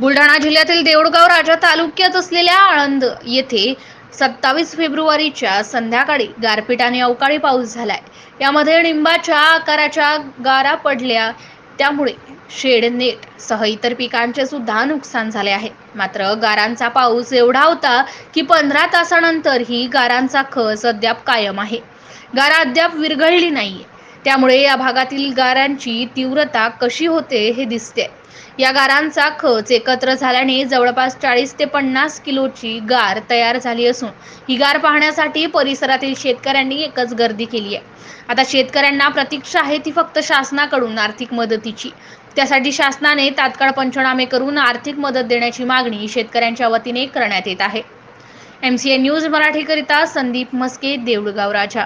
बुलढाणा जिल्ह्यातील देऊळगाव राजा तालुक्यात असलेल्या आळंद येथे सत्तावीस फेब्रुवारीच्या संध्याकाळी गारपिटाने अवकाळी पाऊस झालाय. यामध्ये निंबाच्या आकाराच्या गारा पडल्या. त्यामुळे शेड नेट सह इतर पिकांचे सुद्धा नुकसान झाले आहे. मात्र गारांचा पाऊस एवढा होता की पंधरा तासानंतर ही गारांचा खस अद्याप कायम आहे. गारा अद्याप विरघळली नाहीये. त्यामुळे या भागातील गारांची तीव्रता कशी होते हे दिसते. या गारांचा खच एकत्र झाल्याने जवळपास चाळीस ते पन्नास किलोची गार तयार झाली असून ही गार पाहण्यासाठी परिसरातील शेतकऱ्यांनी एकच गर्दी केली आहे. आता शेतकऱ्यांना प्रतीक्षा आहे ती फक्त शासनाकडून आर्थिक मदतीची. त्यासाठी शासनाने तात्काळ पंचनामे करून आर्थिक मदत देण्याची मागणी शेतकऱ्यांच्या वतीने करण्यात येत आहे. एम सी ए न्यूज मराठीकरिता संदीप मस्के देऊळगाव राजा.